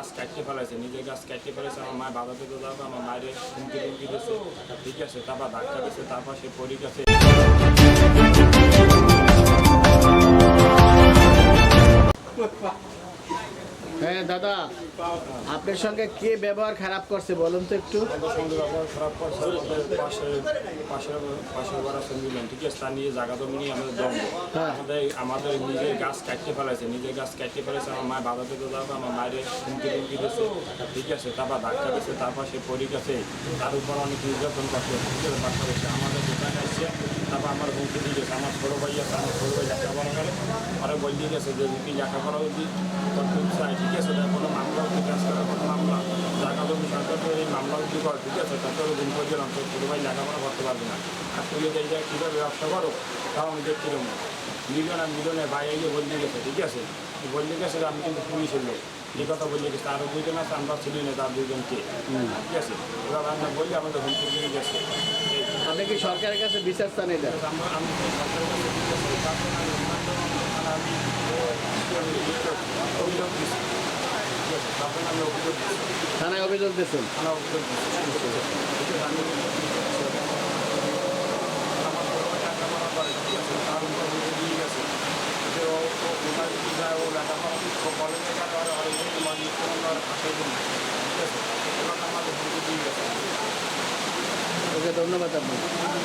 গাছ কাটতে ফেলাইছে, নিজের গাছ কাটতে ফেলাইছে, আমার মায়ের বাধা দিতে যাবে আমার মায়ের হুমকি টুমকি দিয়েছে। ঠিক আছে, তারপর ধাক্কা দিয়েছে, তারপর সে পড়ে গেছে। হ্যাঁ দাদা। আপনার সঙ্গে কে ব্যবহার খারাপ করছে বলুন তো একটু। খারাপ করছে ঠিক আছে? তার নিয়ে জায়গা জমি নিয়ে আমাদের দ্বন্দ্ব হ্যাঁ। আমাদের আমাদের নিজের গাছ কাটতে ফেলাইছে নিজের গাছ কাটতে ফেলাইছে আমার মায়ের বাধা দিতে যাবে আমার মায়ের হুমকি টুমকি দিয়েছে। ঠিক আছে তারপর ধাক্কা দিয়েছে তারপর সে পড়ে গেছে। তার উপর অনেক নির্যাতন করছে আমাদের আমার দিয়ে গেছে আমার ছোটো ভাই আছে, আমার ছোটো ভাই লেখাপড়া করে পরে বই দিয়ে গেছে, যে যদি লেখাপড়া যদি করতে চায় ঠিক আছে? তার কোনো মামলা কাজ করার কোনো মামলা। জায়গা জমি সরকার এই মামলা যদি কর, ঠিক আছে? তাতে দিন করে দিলাম তো ছোটো ভাই লেখাপড়া করতে পারবে না। আর তুই যে এই জায়গায় কীভাবে ব্যবসা করো, তাও আমি দেখছিলাম মিলিয়ন আর মিলিয়নের বাইরে গিয়ে বলতে গেছে, ঠিক আছে? বলতে গেছে যে আমি কিন্তু পুলিশের লোক। এই কথা বললে গেছে আরও আছে আমরা ছিলি না তার দুজনকে ঠিক আছে এবার আমরা বললে আমাদের হুমকি দিয়ে গেছে আপনি কি সরকারের কাছে বিচার চান এটা আমরা আমি সরকারের কাছে জিজ্ঞেস করি, তারপর আমি অন্যান্য থানা আমি আমি অভিযোগ দিচ্ছি ঠিক আমি অভিযোগ থানায় অভিযোগ দিয়েছেন থানা অভিযোগ দিচ্ছি ঠিক আছে আমি আমার টাকা মারা করে ঠিক আছে তার উপর দিয়ে গেছে ও ও কোথায় যদি যায় ও লেখাপড়া ও কলেজে গেলে আর আর তোমার নিত্যনন্দ আর আসাই দিন ঠিক আছে এবার আমাদের হুমকি দিয়ে গেছে ওকে ধন্যবাদ আপনাকে।